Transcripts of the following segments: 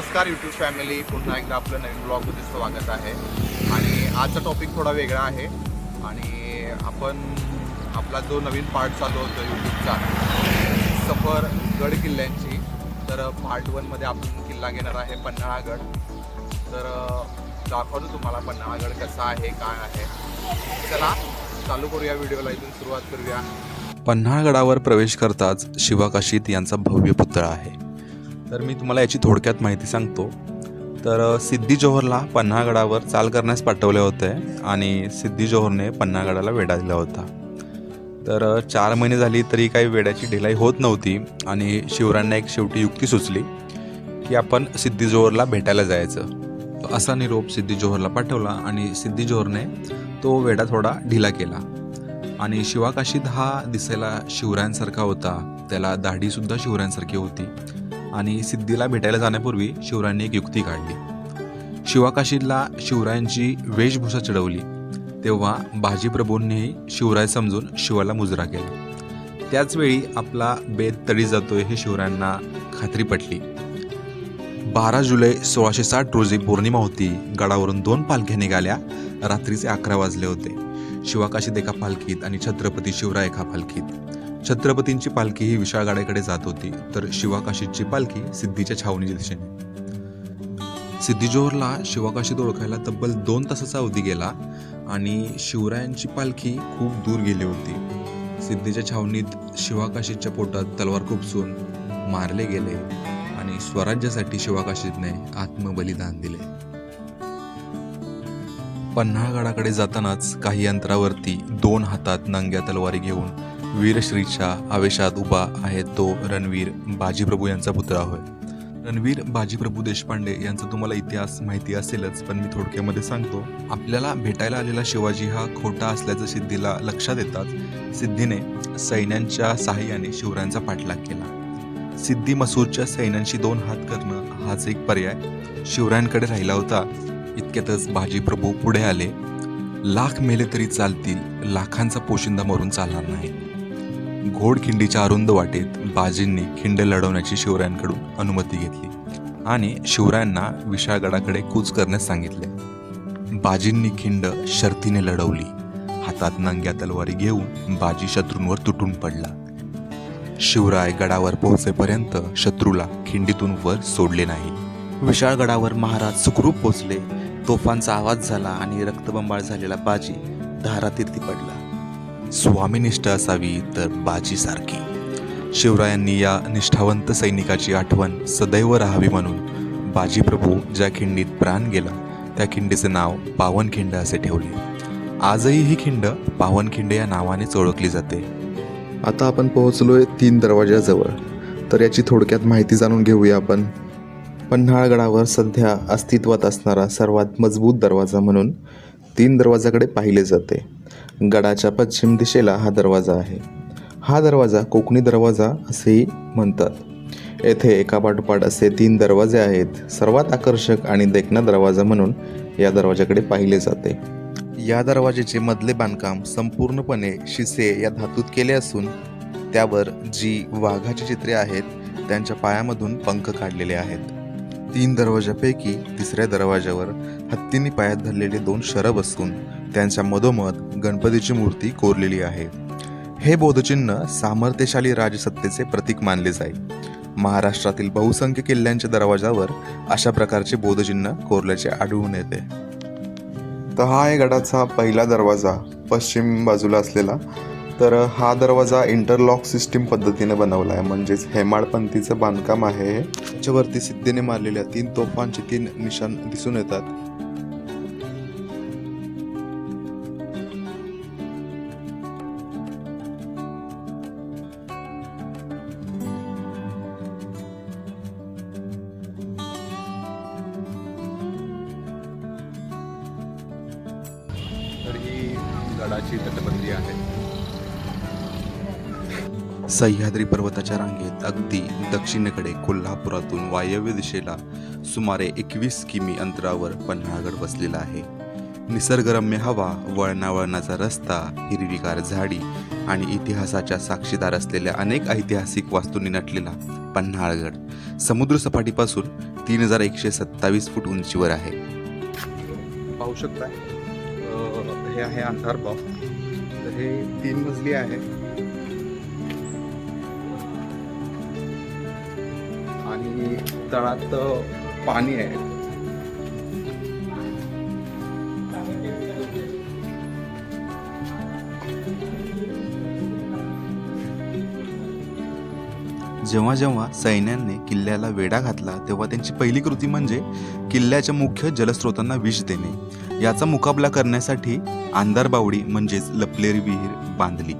नमस्कार YouTube family पुन्हा एकदा आपलं नवीन ब्लॉगमध्ये स्वागत आहे. आणि आजचा टॉपिक थोडा वेगळा आहे. आणि आपण आपला जो नवीन पार्ट चालू होतो यूट्यूबचा सफर गड किल्ल्यांची तर पार्ट वनमध्ये आपण किल्ला घेणार आहे पन्हाळागड. तर दाखवतो तुम्हाला पन्हाळागड कसा आहे काय आहे. चला चालू करूया व्हिडिओला इथून सुरुवात करूया. पन्हाळगडावर प्रवेश करताच शिवाकाशीत यांचा भव्य पुतळा आहे. तर मी तुम्हाला याची थोडक्यात माहिती सांगतो. तर सिद्धी जोहरला पन्हागडावर चाल करण्यास पाठवले होते आणि सिद्धी जोहरने पन्हागडाला वेढा दिला होता. तर चार महिने झाली तरी काही वेड्याची ढिलाई होत नव्हती आणि शिवरायांना एक शेवटी युक्ती सुचली की आपण सिद्धी जोहरला भेटायला जायचं. असा निरोप सिद्धी जोहरला पाठवला आणि सिद्धी जोहरने तो वेढा थोडा ढिला केला. आणि शिवाकाशीत हा दिसायला शिवरायांसारखा होता. त्याला दाढीसुद्धा शिवरायांसारखी होती. आणि सिद्धीला भेटायला जाण्यापूर्वी शिवरायांनी एक युक्ती काढली. शिवाकाशीला शिवरायांची वेशभूषा चढवली तेव्हा बाजीप्रभूंनीही शिवराय समजून शिवाला मुजरा केला. त्याचवेळी आपला बेत तडी जातोय हे शिवरायांना खात्री पटली. बारा जुलै सोळाशे साठ रोजी पौर्णिमा होती. गडावरून दोन पालख्या निघाल्या. रात्रीचे अकरा वाजले होते. शिवाकाशीत एका पालखीत आणि छत्रपती शिवराय एका पालखीत. छत्रपतींची पालखी ही विशाळगाड्याकडे जात होती तर शिवाकाशीची पालखी सिद्धीच्या छावणीच्या दिशेने. सिद्धीजोहरला शिवाकाशीत ओळखायला तब्बल दोन तासाचा अवधी गेला आणि शिवरायांची पालखी खूप दूर गेली होती. सिद्धीच्या छावणीत शिवाकाशीच्या पोटात तलवार खुपसून मारले गेले आणि स्वराज्यासाठी शिवाकाशीतने आत्मबलिदान दिले. पन्हाळगडाकडे जातानाच काही अंतरावरती दोन हातात नंग्या तलवारी घेऊन वीरश्रीच्या आवेशात उभा आहे तो रणवीर बाजीप्रभू यांचा पुतळा होय. रणवीर बाजीप्रभू देशपांडे यांचा तुम्हाला इतिहास माहिती असेलच पण मी थोडक्यामध्ये सांगतो आपल्याला भेटायला आलेला शिवाजी हा खोटा असल्याचं सिद्धीला लक्षात येतात. सिद्धीने सैन्यांच्या सहाय्याने शिवरायांचा पाठलाग केला. सिद्धी मसूरच्या सैन्यांशी दोन हात करणं हाच एक पर्याय. शिवरायांकडे राहिला होता. इतक्यातच बाजीप्रभू पुढे आले. लाख मेले तरी चालतील लाखांचा पोशिंदा मरून चालणार नाही. घोडखिंडीच्या अरुंद वाटेत बाजींनी खिंड लढवण्याची शिवरायांकडून अनुमती घेतली आणि शिवरायांना विशाळगडाकडे कूच करण्यास सांगितले. बाजींनी खिंड शर्तीने लढवली. हातात नंग्या तलवारी घेऊन बाजी शत्रूंवर तुटून पडला. शिवराय गडावर पोहोचेपर्यंत शत्रूला खिंडीतून वर सोडले नाही. विशाळगडावर महाराज सुखरूप पोचले तोफांचा आवाज झाला आणि रक्तबंबाळ झालेला बाजी धारातीर्थी पडला. स्वामीनिष्ठ असावी तर बाजीसारखी शिवरायांनी या निष्ठावंत सैनिकाची आठवण सदैव राहावी म्हणून बाजीप्रभू ज्या खिंडीत प्राण गेला त्या खिंडीचे नाव पावनखिंड असे ठेवले. आजही ही खिंड पावनखिंड या नावानेच ओळखली जाते. आता आपण पोहोचलोय तीन दरवाज्याजवळ तर याची थोडक्यात माहिती जाणून घेऊया आपण. पन्हाळगडावर सध्या अस्तित्वात असणारा सर्वात मजबूत दरवाजा म्हणून तीन दरवाजाकडे पाहिले जाते. गडाच्या पश्चिम दिशेला हा दरवाजा आहे. हा दरवाजा कोकणी दरवाजा असेही म्हणतात. येथे एका पाठोपाठ असे तीन दरवाजे आहेत. सर्वात आकर्षक आणि देखणा दरवाजा म्हणून या दरवाजाकडे पाहिले जाते. या दरवाजेचे मधले बांधकाम संपूर्णपणे शिसे या धातूत केले असून त्यावर जी वाघाची चित्रे आहेत त्यांच्या पायामधून पंख काढलेले आहेत. तीन दरवाजापैकी तिसऱ्या दरवाजावर हत्तींनी पायात धरलेले दोन शरब असून त्यांच्या मधोमध गणपतीची मूर्ती कोरलेली आहे. हे बोधचिन्ह सामर्थ्यशाली राजसत्तेचे प्रतीक मानले जाईल. महाराष्ट्रातील बहुसंख्य किल्ल्यांच्या दरवाजावर अशा प्रकारचे बोधचिन्ह कोरल्याचे आढळून येते. तर हा आहे गडाचा पहिला दरवाजा पश्चिम बाजूला असलेला. तर हा दरवाजा इंटरलॉक सिस्टीम पद्धतीने बनवला आहे. म्हणजेच हेमाडपंथीचं बांधकाम आहे. हे त्याच्यावरती सिद्धीने मारलेल्या तीन तोफांचे तीन निशाण दिसून येतात. सह्याद्री पर्वताच्या रांगेत अगदी दक्षिणेकडे कोल्हापुरातून वायव्य दिशेला सुमारे एकवीस किमी अंतरावर पन्हाळगड बसलेला आहे. निसर्गरम्य हवा वळणावळणाचा रस्ता हिरवीगार झाडी आणि इतिहासाच्या साक्षीदार असलेल्या अनेक ऐतिहासिक वास्तूंनी नटलेला पन्हाळगड समुद्रसपाटीपासून तीन हजार एकशे सत्तावीस फूट उंचीवर आहे. पाहू शकता हे आहे अंधारबाव तर हे तीन मजली आहे. की तळात पाणी आहे. जेव्हा जेव्हा सैन्याने किल्ल्याला वेढा घातला तेव्हा त्यांची पहिली कृती म्हणजे किल्ल्याच्या मुख्य जलस्रोतांना विष देणे. याचा मुकाबला करण्यासाठी आंधार बावडी म्हणजेच लपलेरी विहीर बांधली.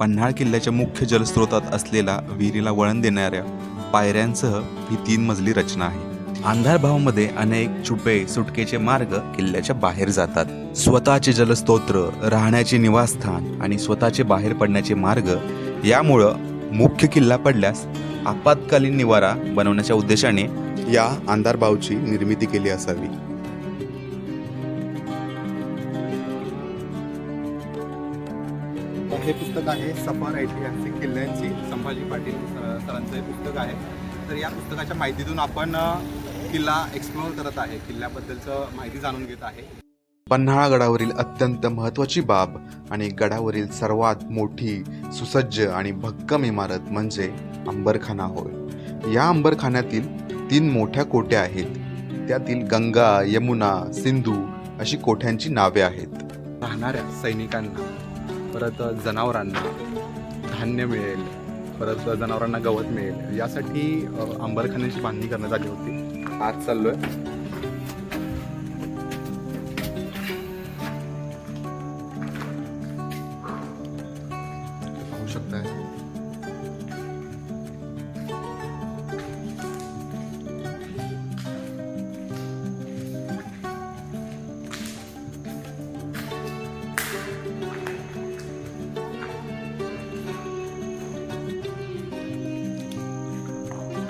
पन्हाळ किल्ल्याच्या मुख्य जलस्रोतात असलेल्या विहिरीला वळण देणाऱ्या पायऱ्यांसह ही तीन मजली रचना आहे. अंधार भावमध्ये अनेक छुपे सुटकेचे मार्ग किल्ल्याच्या बाहेर जातात. स्वतःचे जलस्तोत्र राहण्याचे निवासस्थान आणि स्वतःचे बाहेर पडण्याचे मार्ग यामुळं मुख्य किल्ला पडल्यास आपत्कालीन निवारा बनवण्याच्या उद्देशाने या अंधारबावची निर्मिती केली असावी. हे पुस्तक आहे सफर ऐतिहासिक किल्ल्यांची संभाजी पाटील सरांचं हे पुस्तक आहे. तर या पुस्तकाच्या माहितीतून आपण किल्ला एक्सप्लोअर करत आहे. किल्ल्याबद्दलचं माहिती जाणून घेत आहे. पन्हाळगडावरील अत्यंत महत्त्वाची बाब आणि गडावरील सर्वात मोठी सुसज्ज आणि भक्कम इमारत म्हणजे अंबरखाना होय. या अंबरखान्यातील तीन मोठ्या कोट्या आहेत. त्यातील गंगा यमुना सिंधू अशी कोठ्यांची नावे आहेत. राहणाऱ्या सैनिकांना परत जनावरांना धान्य मिळेल परत जनावरांना गवत मिळेल. यासाठी अ, अंबरखान्याची बांधणी करण्यात आली होती. आज चाललो आहे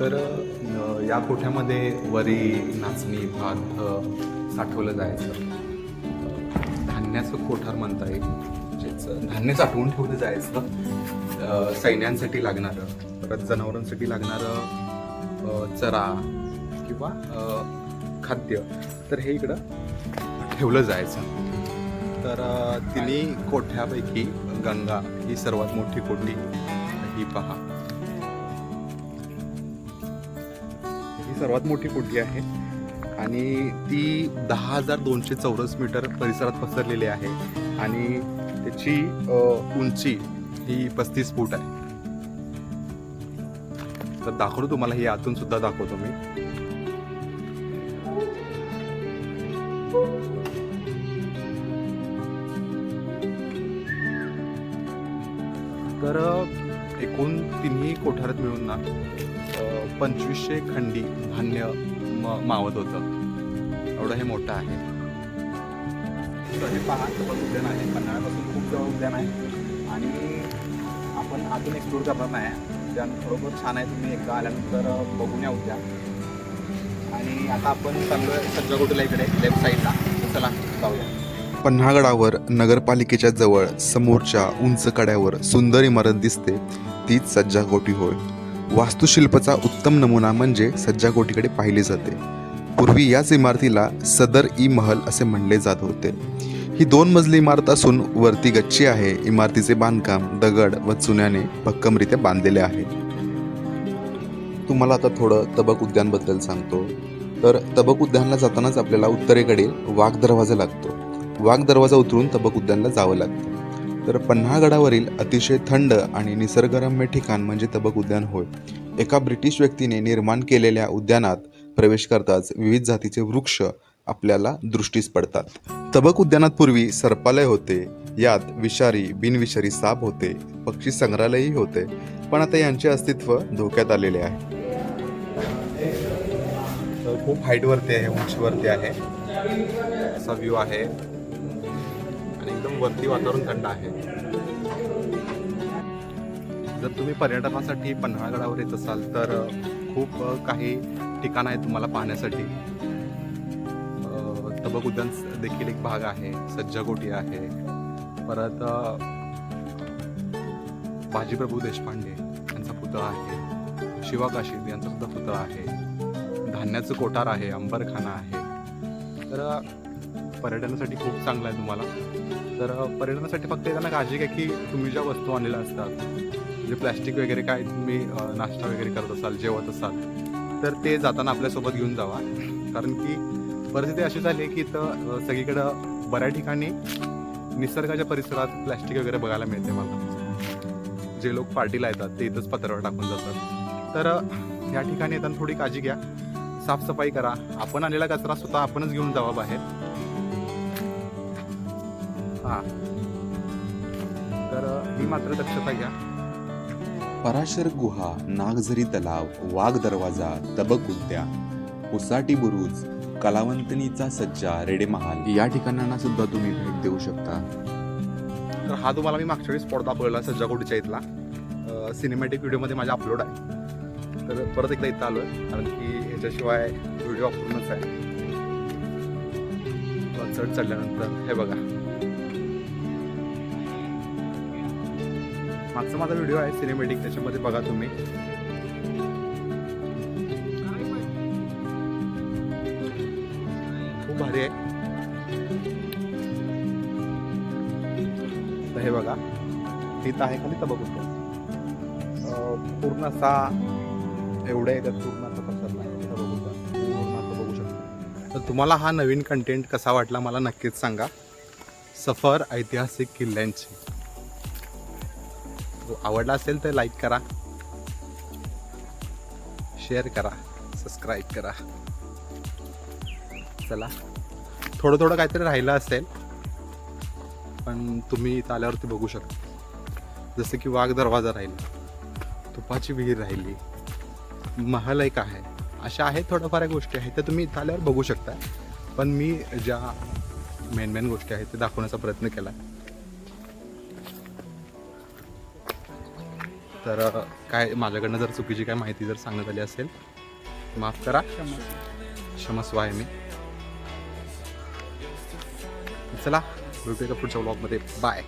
तर या कोठ्यामध्ये वरी नाचणी भात साठवलं जायचं. धान्याचं कोठार म्हणता येईल म्हणजेच धान्य साठवून ठेवलं जायचं सैन्यांसाठी लागणारं परत जनावरांसाठी लागणारं चरा किंवा खाद्य तर हे इकडं ठेवलं जायचं. तर तिन्ही कोठ्यापैकी गंगा ही सर्वात मोठी कोठी ही पहा. ही सर्वात मोठी कोठी आहे? आणि ती दहा हजार दोनशे चौरस मीटर परिसरात पसरलेली आहे. आणि त्याची उंची ही पस्तीस फूट आहे. तर दाखवतो तुम्हाला ही आतून सुद्धा दाखवतो मी. तर एकूण तिन्ही कोठारात मिळून ना पंचवीसशे खंडी धान्य म- मावत होतं. एवढं हे मोठं आहे. तर हे पहा उद्यान आहे. पन्हाळ्यापासून खूप जवळ उद्यान आहे. आणि आपण अजून एक्सप्लोर करणार नाही. उद्यान खरोखर छान आहे. तुम्ही एकदा आल्यानंतर बघून या उद्या आणि आता आपण चांगलं सज्जागोटीला इकडे लेफ्ट साईडला चला जाऊया. पन्हाळगडावर नगरपालिकेच्या जवळ समोरच्या उंच कड्यावर सुंदर इमारत दिसते. तीच सज्जागोटी होय. वास्तुशिल्पाचा उत्तम नमुना म्हणजे सज्जाकोटीकडे पाहिले जाते. पूर्वी याच इमारतीला सदर ई महल असे म्हणले जात होते. ही दोन मजली इमारत असून वरती गच्ची आहे इमारतीचे बांधकाम दगड व चुन्याने भक्कमरित्या बांधलेले आहे. तुम्हाला आता थोडं तबक उद्यानबद्दल सांगतो. तर तबक उद्यानला जातानाच आपल्याला उत्तरेकडे वाघ दरवाजा लागतो. वाघ दरवाजा उतरून तबक उद्यानला जावं लागतं. तर पन्हाळगडावरील अतिशय थंड आणि निसर्गरम्य ठिकाण म्हणजे तबक उद्यान होय. एका ब्रिटिश व्यक्तीने निर्माण केलेल्या उद्यानात प्रवेश करताच विविध जातीचे वृक्ष आपल्याला दृष्टीस पडतात. तबक उद्यानात पूर्वी सर्पालय होते यात विषारी बिनविषारी साप होते पक्षी संग्रहालयही होते पण आता यांचे अस्तित्व धोक्यात आलेले आहे. तर खूप हाईटवरती आहे उंचीवरती आहे. असा व्ह्यू आहे. आणि एकदम वरती वातावरण थंड आहे. जर तुम्ही पर्यटनासाठी पन्हाळगडावर येत असाल तर खूप काही ठिकाणं आहेत तुम्हाला पाहण्यासाठी. तबक उद्यान देखील एक भाग आहे सज्जागोटी आहे. परत बाजीप्रभू देशपांडे यांचा पुतळा आहे. शिवा काशीद यांचा सुद्धा पुतळा आहे. धान्याचं कोठार आहे अंबरखाना आहे. तर पर्यटनासाठी खूप चांगलं आहे तुम्हाला. तर पर्यटनासाठी फक्त येताना काळजी घ्या की तुम्ही ज्या वस्तू आणलेल्या असतात म्हणजे प्लॅस्टिक वगैरे काय तुम्ही नाश्ता वगैरे करत असाल जेवत असाल तर ते जाताना आपल्यासोबत घेऊन जावा. कारण की परिस्थिती अशी झाली आहे की इथं सगळीकडं बऱ्या ठिकाणी निसर्गाच्या परिसरात प्लॅस्टिक वगैरे बघायला मिळते मला. जे लोक पार्टीला येतात ते इथंच पत्रावर टाकून जातात. तर या ठिकाणी येताना थोडी काळजी घ्या. साफसफाई करा. आपण आलेला कचरा स्वतः आपणच घेऊन जावा बाहेर. हां. तर ही मात्र दक्षता घ्या. पराशर गुहा नागझरी तलाव वाघ दरवाजा तबक उद्यान उसाटी बुरुज कलावंतनीचा सज्जा रेडे महाल. या ठिकाणांना सुद्धा तुम्ही भेट देऊ शकता. तर हा तुम्हाला मी मागच्या वेळी स्पॉट दाखवलेला सज्जाकोटीच्या इथला. सिनेमॅटिक व्हिडिओमध्ये माझा अपलोड आहे. तर परत एकदा इथं आलो आहे कारण की याच्याशिवाय व्हिडिओ अपूर्णच आहे. चढ चढल्यानंतर हे बघा. मागचा माझा व्हिडिओ आहे सिनेमॅटिक त्याच्यामध्ये बघा तुम्ही. खूप भारी आहे. हे बघा तिथं आहे खाली तर बघू पूर्ण असा एवढ्या याच्यात पूर्ण असा पसरला आहे पूर्ण असं बघू तर तुम्हाला हा नवीन कंटेंट कसा वाटला मला नक्कीच सांगा. सफर ऐतिहासिक किल्ल्यांची. आवडला असेल तर लाईक करा. शेअर करा. सबस्क्राईब करा. चला. थोडं थोडं काहीतरी राहिलं असेल पण तुम्ही इथं आल्यावरती बघू शकता. जसं की वाघ दरवाजा राहिला. तुपाची विहीर राहिली. महल एक आहे. अशा आहेत थोड्याफार गोष्टी आहेत त्या तुम्ही इथं आल्यावर बघू शकता. पण मी ज्या मेन मेन गोष्टी आहेत ते दाखवण्याचा प्रयत्न केला आहे तर काय माझ्याकडनं जर चुकीची काय माहिती जर सांगण्यात आली असेल माफ करा. क्षमस्व आहे मी. चला भेटूया पुढच्या ब्लॉगमध्ये बाय